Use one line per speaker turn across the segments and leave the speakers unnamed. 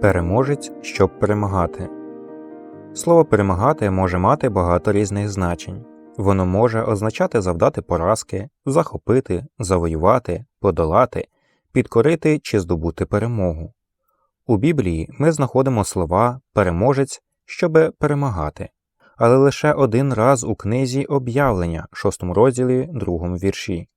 Переможець, щоб перемагати. Слово перемагати може мати багато різних значень. Воно може означати завдати поразки, захопити, завоювати, подолати, підкорити чи здобути перемогу. У Біблії ми знаходимо слова переможець, щоби перемагати, але лише один раз у книзі об'явлення, 6 розділі, 2 вірші.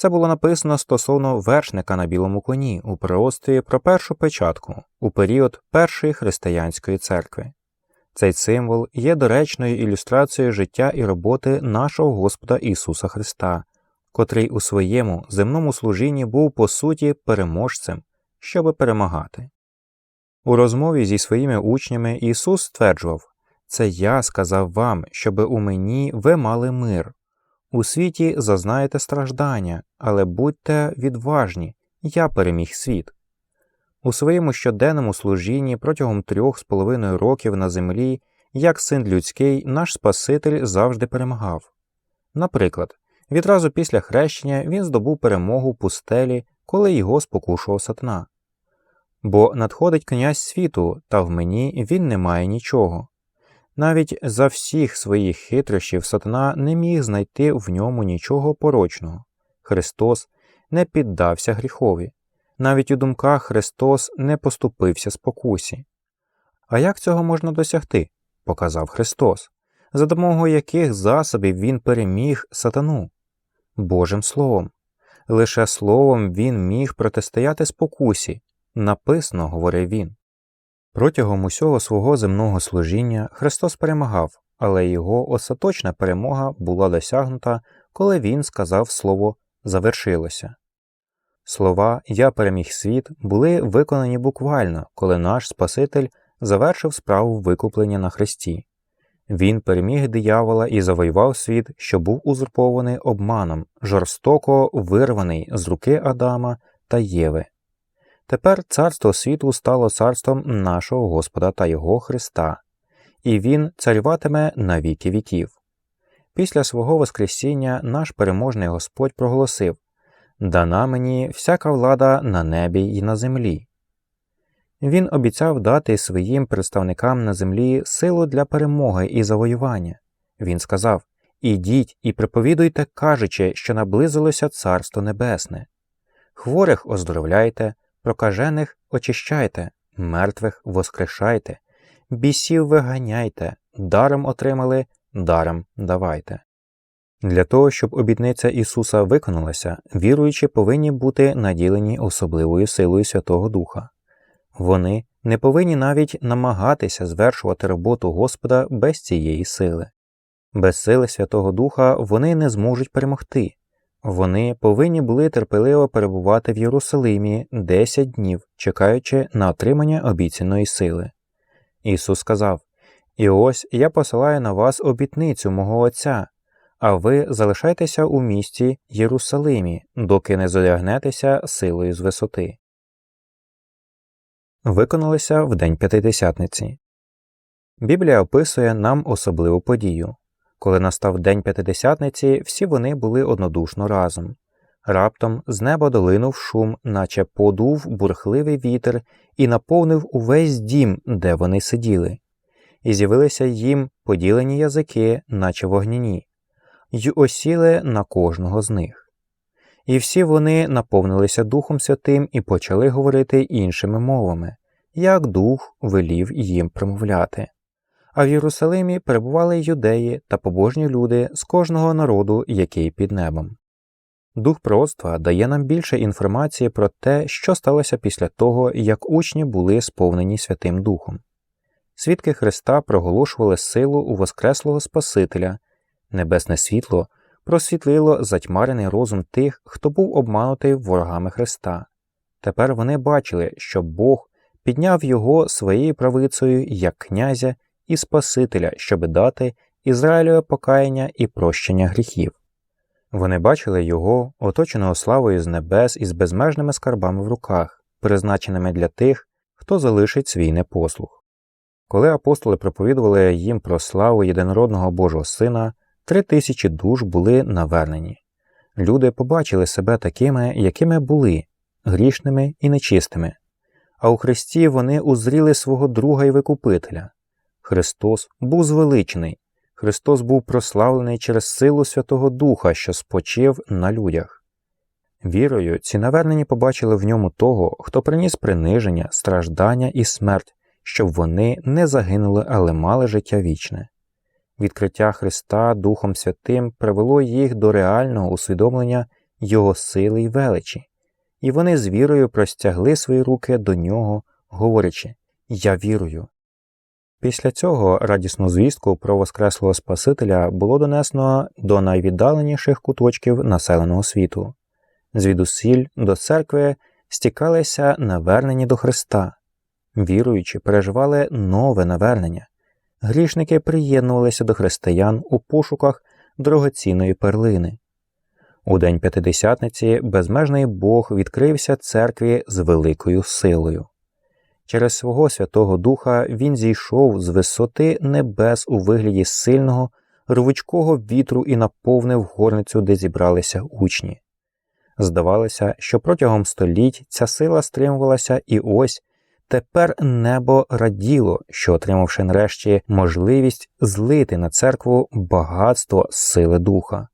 Це було написано стосовно вершника на білому коні у пророцтві про першу печатку у період першої християнської церкви. Цей символ є доречною ілюстрацією життя і роботи нашого Господа Ісуса Христа, котрий у своєму земному служінні був по суті переможцем, щоби перемагати. У розмові зі своїми учнями Ісус стверджував Це я сказав вам, щоби у мені ви мали мир. У світі зазнаєте страждання, але будьте відважні, я переміг світ. У своєму щоденному служінні протягом трьох з половиною років на землі, як син людський, наш Спаситель завжди перемагав. Наприклад, відразу після хрещення він здобув перемогу пустелі, коли його спокушував сатана. Бо надходить князь світу, та в мені він не має нічого. Навіть за всіх своїх хитрощів сатана не міг знайти в ньому нічого порочного. Христос не піддався гріхові. Навіть у думках Христос не поступився спокусі. А як цього можна досягти? показав Христос, за допомогою яких засобів Він переміг сатану? Божим Словом. Лише Словом Він міг протистояти спокусі. Написано, говорив він. Протягом усього свого земного служіння Христос перемагав, але його остаточна перемога була досягнута, коли Він сказав слово завершилося. Слова Я переміг світ були виконані буквально, коли наш Спаситель завершив справу викуплення на Христі. Він переміг диявола і завоював світ, що був узурпований обманом, жорстоко вирваний з руки Адама та Єви. Тепер царство світу стало царством нашого Господа та Його Христа, і Він царюватиме на віки віків. Після свого Воскресіння наш переможний Господь проголосив Дана мені всяка влада на небі і на землі. Він обіцяв дати своїм представникам на землі силу для перемоги і завоювання. Він сказав Ідіть і приповідуйте, кажучи, що наблизилося Царство Небесне. Хворих оздоровляйте, прокажених очищайте, мертвих воскрешайте, бісів виганяйте, даром отримали, даром давайте. Для того, щоб обітниця Ісуса виконалася, віруючі повинні бути наділені особливою силою Святого Духа. Вони не повинні навіть намагатися звершувати роботу Господа без цієї сили. Без сили Святого Духа вони не зможуть перемогти. Вони повинні були терпеливо перебувати в Єрусалимі 10 днів, чекаючи на отримання обіцяної сили. Ісус сказав І ось я посилаю на вас обітницю мого Отця, а ви залишайтеся у місті Єрусалимі, доки не зодягнетеся силою з висоти. Виконалися в День П'ятидесятниці. Біблія описує нам особливу подію. Коли настав День П'ятидесятниці, всі вони були однодушно разом. Раптом з неба долинув шум, наче подув бурхливий вітер, і наповнив увесь дім, де вони сиділи, і з'явилися їм поділені язики, наче вогняні, й осіли на кожного з них. І всі вони наповнилися Духом Святим і почали говорити іншими мовами, як дух велів їм промовляти. А в Єрусалимі перебували юдеї та побожні люди з кожного народу, який під небом. Дух пророцтва дає нам більше інформації про те, що сталося після того, як учні були сповнені Святим Духом. Свідки Христа проголошували силу у Воскреслого Спасителя, небесне світло просвітлило затьмарений розум тих, хто був обманутий ворогами Христа. Тепер вони бачили, що Бог підняв його своєю правицею як князя і Спасителя, щоби дати Ізраїлю покаяння і прощення гріхів. Вони бачили його, оточеного славою з небес із безмежними скарбами в руках, призначеними для тих, хто залишить свій непослух. Коли апостоли проповідували їм про славу єдинородного Божого Сина, три тисячі душ були навернені. Люди побачили себе такими, якими були, грішними і нечистими, а у Христі вони узріли свого друга і викупителя. Христос був звеличений, Христос був прославлений через силу Святого Духа, що спочив на людях. Вірою, ці навернені побачили в ньому того, хто приніс приниження, страждання і смерть, щоб вони не загинули, але мали життя вічне. Відкриття Христа Духом Святим привело їх до реального усвідомлення Його сили й величі, і вони з вірою простягли свої руки до нього, говорячи Я вірую. Після цього радісну звістку про Воскреслого Спасителя було донесено до найвіддаленіших куточків населеного світу. Звідусіль до церкви стікалися навернені до Христа, віруючи, переживали нове навернення. Грішники приєднувалися до християн у пошуках дорогоцінної перлини. У день П'ятидесятниці безмежний Бог відкрився церкві з великою силою. Через свого Святого Духа він зійшов з висоти небес у вигляді сильного, рвучкого вітру і наповнив горницю, де зібралися учні. Здавалося, що протягом століть ця сила стримувалася, і ось тепер небо раділо, що, отримавши нарешті можливість злити на церкву багатство сили духа.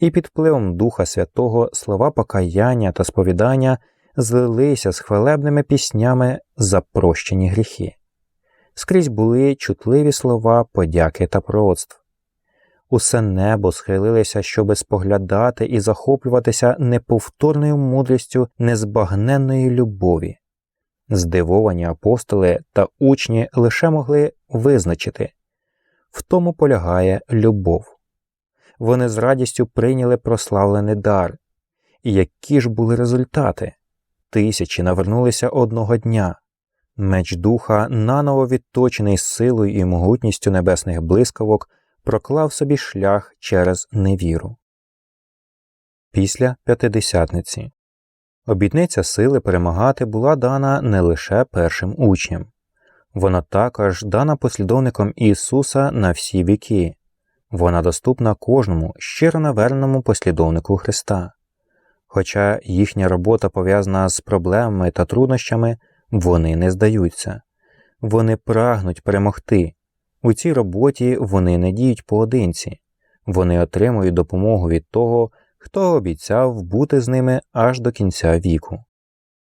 І під впливом Духа Святого слова покаяння та сповідання злилися з хвалебними піснями за прощені гріхи. Скрізь були чутливі слова подяки та пророцтв. Усе небо схилилося, щоби споглядати і захоплюватися неповторною мудрістю незбагненної любові. Здивовані апостоли та учні лише могли визначити в тому полягає любов. Вони з радістю прийняли прославлений дар. І які ж були результати? Тисячі навернулися одного дня. Меч духа, наново відточений силою і могутністю небесних блискавок, проклав собі шлях через невіру. Після п'ятидесятниці обітниця сили перемагати була дана не лише першим учням, вона також дана послідовникам Ісуса на всі віки, вона доступна кожному щиро наверненому послідовнику Христа. Хоча їхня робота пов'язана з проблемами та труднощами, вони не здаються, вони прагнуть перемогти. У цій роботі вони не діють поодинці, вони отримують допомогу від того, хто обіцяв бути з ними аж до кінця віку.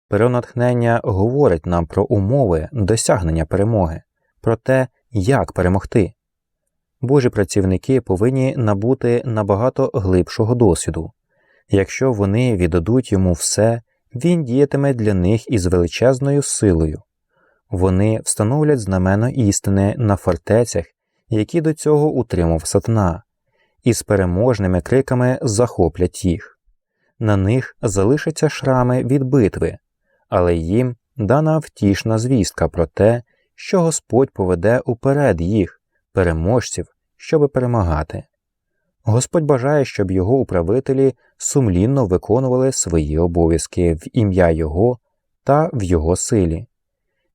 Перонатхнення говорить нам про умови досягнення перемоги, про те, як перемогти. Божі працівники повинні набути набагато глибшого досвіду. Якщо вони віддадуть йому все, він діятиме для них із величезною силою. Вони встановлять знамено істини на фортецях, які до цього утримав сатана, і з переможними криками захоплять їх. На них залишаться шрами від битви, але їм дана втішна звістка про те, що Господь поведе уперед їх, переможців, щоби перемагати. Господь бажає, щоб його управителі сумлінно виконували свої обов'язки в ім'я Його та в Його силі,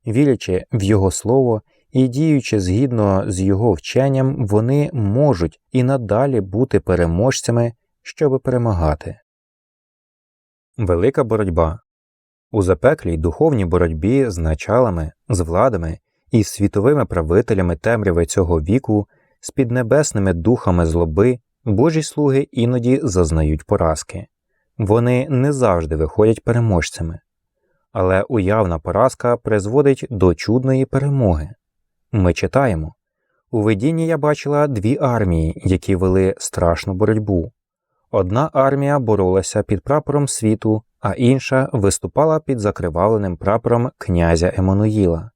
вірячи в Його Слово і діючи згідно з Його вченням, вони можуть і надалі бути переможцями, щоби перемагати. Велика боротьба у запеклій духовній боротьбі з началами, з владами і світовими правителями темряви цього віку, з піднебесними духами злоби. Божі слуги іноді зазнають поразки, вони не завжди виходять переможцями, але уявна поразка призводить до чудної перемоги. Ми читаємо у видінні я бачила дві армії, які вели страшну боротьбу. Одна армія боролася під прапором світу, а інша виступала під закривавленим прапором князя Еммануїла.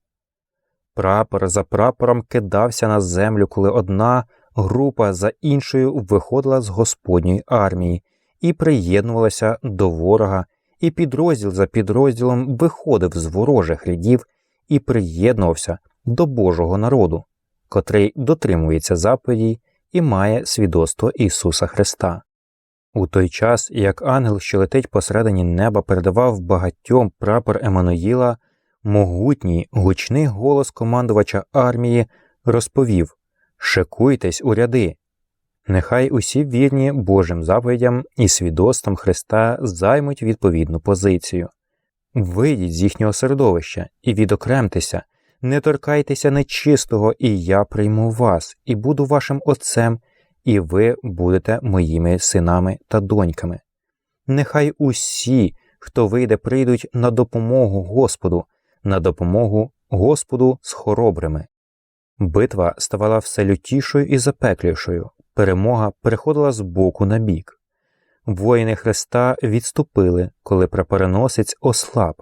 Прапор за прапором кидався на землю, коли одна група за іншою виходила з Господньої армії і приєднувалася до ворога, і підрозділ за підрозділом виходив з ворожих рядів і приєднувався до Божого народу, котрий дотримується заповідей і має свідоцтво Ісуса Христа. У той час, як ангел, що летить посередині неба, передавав багатьом прапор Еммануїла, могутній гучний голос командувача армії розповів Шикуйтесь у ряди. Нехай усі вірні Божим заповідям і свідоцтвом Христа займуть відповідну позицію. Вийдіть з їхнього середовища і відокремтеся, не торкайтеся нечистого, і я прийму вас, і буду вашим отцем, і ви будете моїми синами та доньками. Нехай усі, хто вийде, прийдуть на допомогу Господу, на допомогу Господу з хоробрими. Битва ставала все лютішою і запеклішою, перемога переходила з боку на бік. Воїни Христа відступили, коли прапореносець ослаб,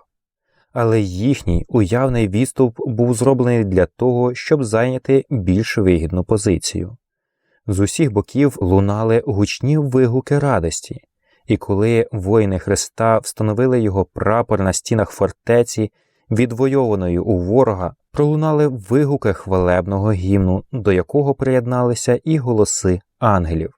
але їхній уявний відступ був зроблений для того, щоб зайняти більш вигідну позицію. З усіх боків лунали гучні вигуки радості, і коли воїни Христа встановили його прапор на стінах фортеці, відвойованої у ворога, пролунали вигуки хвалебного гімну, до якого приєдналися і голоси ангелів.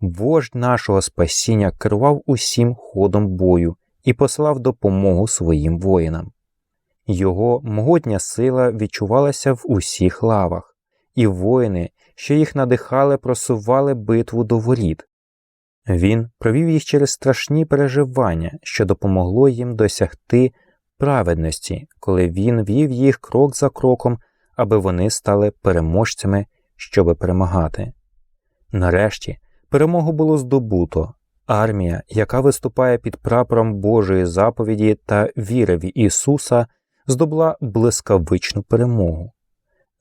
Вождь нашого спасіння керував усім ходом бою і послав допомогу своїм воїнам. Його могутня сила відчувалася в усіх лавах, і воїни, що їх надихали, просували битву до воріт. Він провів їх через страшні переживання, що допомогло їм досягти праведності, коли він вів їх крок за кроком, аби вони стали переможцями, щоби перемагати. Нарешті перемогу було здобуто. Армія, яка виступає під прапором Божої заповіді та віри в Ісуса, здобула блискавичну перемогу.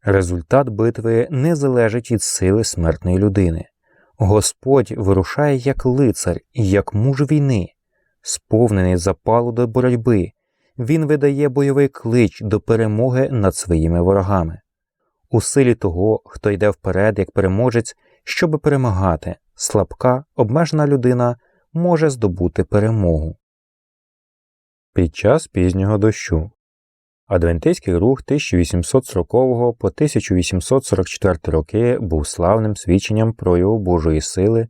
Результат битви не залежить від сили смертної людини. Господь вирушає як лицар і як муж війни, сповнений запалу до боротьби, він видає бойовий клич до перемоги над своїми ворогами. У силі того, хто йде вперед як переможець, щоби перемагати, слабка, обмежена людина може здобути перемогу. Під час пізнього дощу Адвентистський рух 1840 по 1844 роки був славним свідченням прояву Божої сили.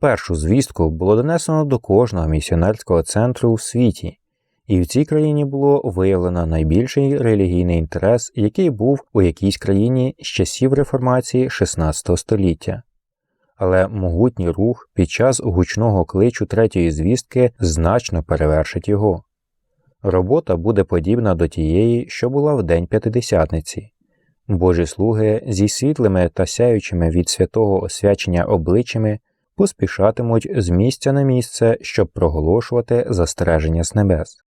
Першу звістку було донесено до кожного місіонерського центру у світі, і в цій країні було виявлено найбільший релігійний інтерес, який був у якійсь країні з часів реформації XVI століття. Але могутній рух під час гучного кличу третьої звістки значно перевершить його. Робота буде подібна до тієї, що була в день п'ятидесятниці. Божі слуги зі світлими та сяючими від святого освячення обличчями поспішатимуть з місця на місце, щоб проголошувати застереження з небес.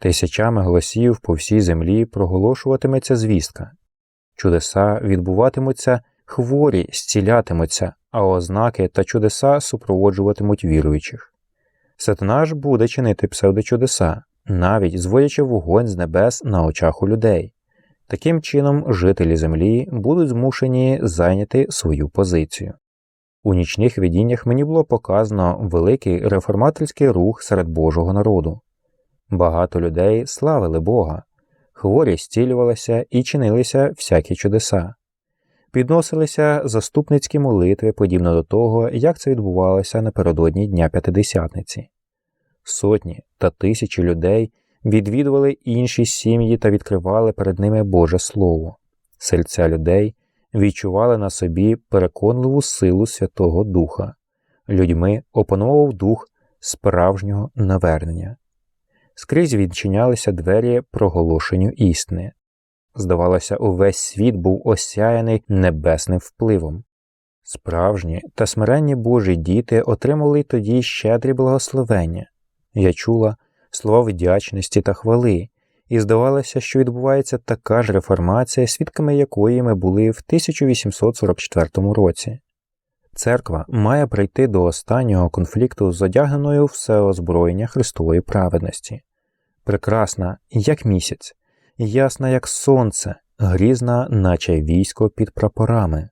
Тисячами голосів по всій землі проголошуватиметься звістка. Чудеса відбуватимуться, хворі зцілятимуться, а ознаки та чудеса супроводжуватимуть віруючих. Сатана ж буде чинити псевдочудеса, навіть зводячи вогонь з небес на очах у людей. Таким чином, жителі землі будуть змушені зайняти свою позицію. У нічних видіннях мені було показано великий реформаторський рух серед Божого народу. Багато людей славили Бога, хворі зцілювалися і чинилися всякі чудеса, підносилися заступницькі молитви подібно до того, як це відбувалося напередодні Дня П'ятидесятниці. Сотні та тисячі людей відвідували інші сім'ї та відкривали перед ними Боже Слово. Серця людей відчували на собі переконливу силу Святого Духа, людьми опановував дух справжнього навернення. Скрізь відчинялися двері проголошенню істини. Здавалося, увесь світ був осяяний небесним впливом. Справжні та смиренні Божі діти отримали тоді щедрі благословення. Я чула слова вдячності та хвали, і здавалося, що відбувається така ж реформація, свідками якої ми були в 1844 році. Церква має прийти до останнього конфлікту з одягненою всеозброєння Христової праведності прекрасна, як місяць, ясна, як сонце, грізна, наче військо під прапорами.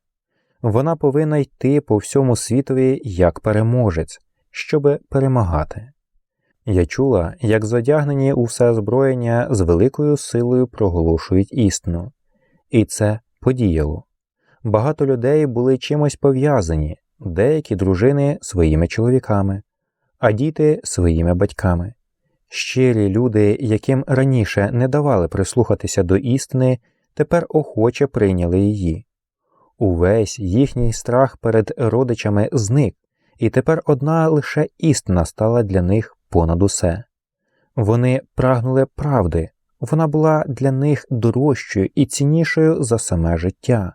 Вона повинна йти по всьому світові як переможець, щоби перемагати. Я чула, як задягнені у все озброєння з великою силою проголошують істину, і це подіяло. Багато людей були чимось пов'язані, деякі дружини своїми чоловіками, а діти своїми батьками. Щирі люди, яким раніше не давали прислухатися до істини, тепер охоче прийняли її. Увесь їхній страх перед родичами зник, і тепер одна лише істина стала для них понад усе. Вони прагнули правди, вона була для них дорожчою і ціннішою за саме життя.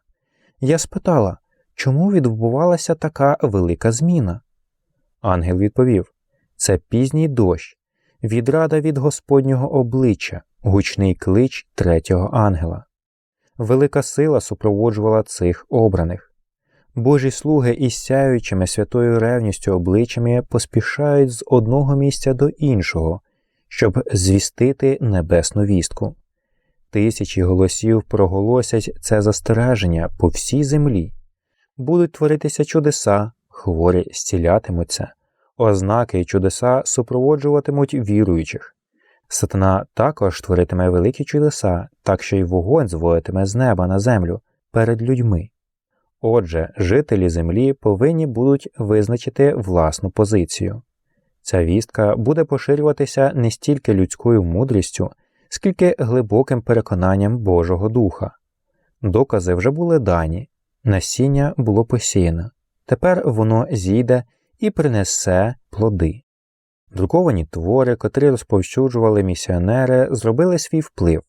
Я спитала, чому відбувалася така велика зміна? Ангел відповів це пізній дощ, відрада від Господнього обличчя, гучний клич третього ангела. Велика сила супроводжувала цих обраних. Божі слуги із сяючими святою ревністю обличчями поспішають з одного місця до іншого, щоб звістити небесну вістку. Тисячі голосів проголосять це застереження по всій землі. Будуть творитися чудеса, хворі зцілятимуться, ознаки й чудеса супроводжуватимуть віруючих. Сатана також творитиме великі чудеса, так що й вогонь зводитиме з неба на землю перед людьми. Отже, жителі землі повинні будуть визначити власну позицію. Ця вістка буде поширюватися не стільки людською мудрістю, скільки глибоким переконанням Божого Духа. Докази вже були дані, насіння було посіяно, тепер воно зійде і принесе плоди. Друковані твори, котрі розповсюджували місіонери, зробили свій вплив.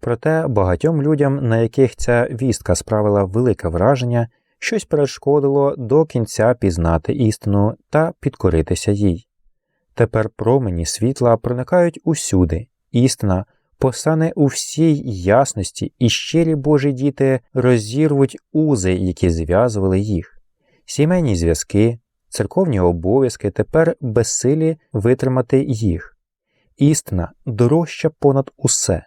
Проте багатьом людям, на яких ця вістка справила велике враження, щось перешкодило до кінця пізнати істину та підкоритися їй. Тепер промені світла проникають усюди, істина постане у всій ясності, і щирі Божі діти розірвуть узи, які зв'язували їх, сімейні зв'язки, церковні обов'язки тепер безсилі витримати їх. Істина дорожча понад усе,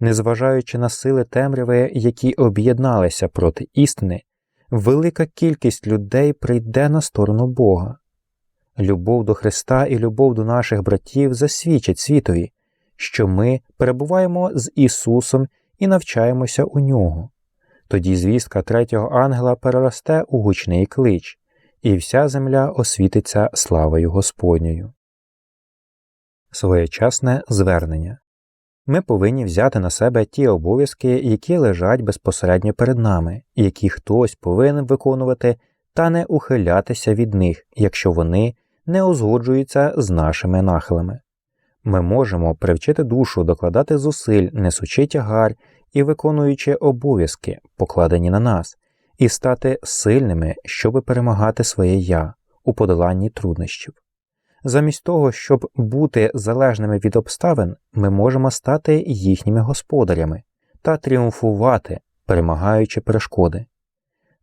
незважаючи на сили темряви, які об'єдналися проти істини, велика кількість людей прийде на сторону Бога. Любов до Христа і любов до наших братів засвідчать світові, що ми перебуваємо з Ісусом і навчаємося у нього. Тоді звістка третього ангела переросте у гучний клич, і вся земля освітиться славою Господньою. Своєчасне звернення ми повинні взяти на себе ті обов'язки, які лежать безпосередньо перед нами, які хтось повинен виконувати, та не ухилятися від них, якщо вони не узгоджуються з нашими нахилами. Ми можемо привчити душу докладати зусиль, несучи тягар і виконуючи обов'язки, покладені на нас, і стати сильними, щоби перемагати своє я у подоланні труднощів. Замість того, щоб бути залежними від обставин, ми можемо стати їхніми господарями та тріумфувати, перемагаючи перешкоди.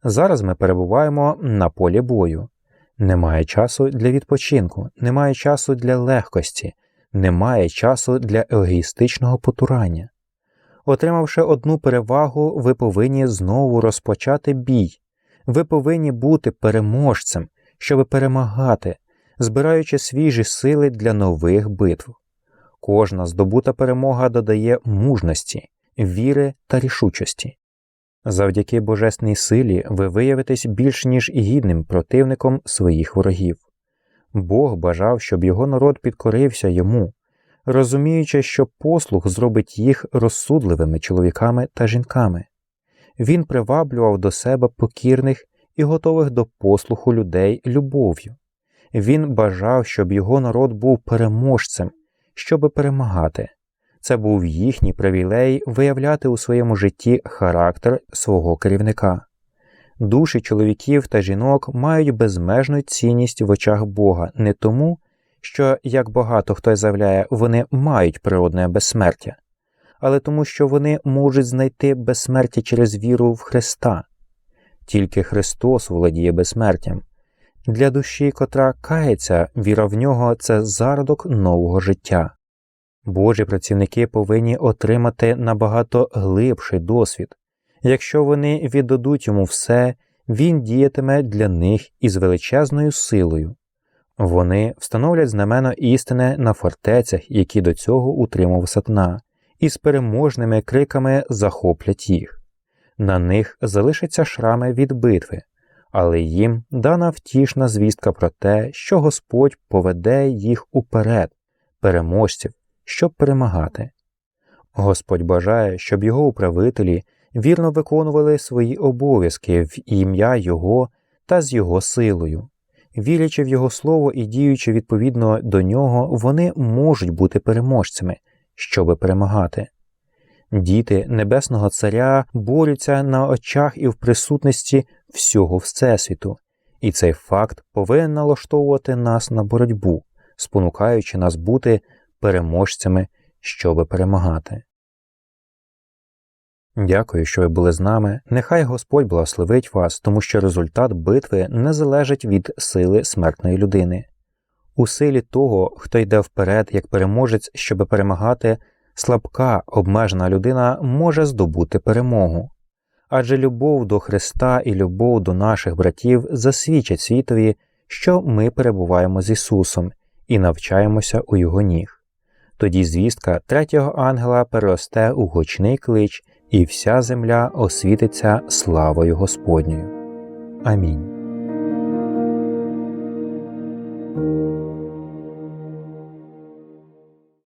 Зараз ми перебуваємо на полі бою. Немає часу для відпочинку, немає часу для легкості, немає часу для егоїстичного потурання. Отримавши одну перевагу, ви повинні знову розпочати бій. Ви повинні бути переможцем, щоб перемагати, збираючи свіжі сили для нових битв. Кожна здобута перемога додає мужності, віри та рішучості. Завдяки божественній силі ви виявитесь більш ніж гідним противником своїх ворогів. Бог бажав, щоб його народ підкорився йому, розуміючи, що послуг зробить їх розсудливими чоловіками та жінками. Він приваблював до себе покірних і готових до послуху людей любов'ю. Він бажав, щоб його народ був переможцем, щоби перемагати. Це був їхній привілей виявляти у своєму житті характер свого керівника. Душі чоловіків та жінок мають безмежну цінність в очах Бога не тому, що, як багато хто заявляє, вони мають природне безсмертя, але тому, що вони можуть знайти безсмертя через віру в Христа. Тільки Христос володіє безсмертям. Для душі, котра кається, віра в нього це зародок нового життя. Божі працівники повинні отримати набагато глибший досвід. Якщо вони віддадуть йому все, він діятиме для них із величезною силою. Вони встановлять знамено істини на фортецях, які до цього утримав сатана, і з переможними криками захоплять їх. На них залишаться шрами від битви, але їм дана втішна звістка про те, що Господь поведе їх уперед, переможців, щоб перемагати. Господь бажає, щоб його управителі вірно виконували свої обов'язки в ім'я Його та з Його силою. Вірячи в Його слово і діючи відповідно до нього, вони можуть бути переможцями, щоби перемагати. Діти Небесного Царя борються на очах і в присутності всього Всесвіту, і цей факт повинен налаштовувати нас на боротьбу, спонукаючи нас бути переможцями, щоби перемагати. Дякую, що ви були з нами. Нехай Господь благословить вас, тому що результат битви не залежить від сили смертної людини. У силі того, хто йде вперед як переможець, щоби перемагати, слабка, обмежена людина може здобути перемогу. Адже любов до Христа і любов до наших братів засвідчать світові, що ми перебуваємо з Ісусом і навчаємося у Його ніг. Тоді звістка третього ангела переросте у гучний клич, і вся земля освітиться славою Господньою. Амінь.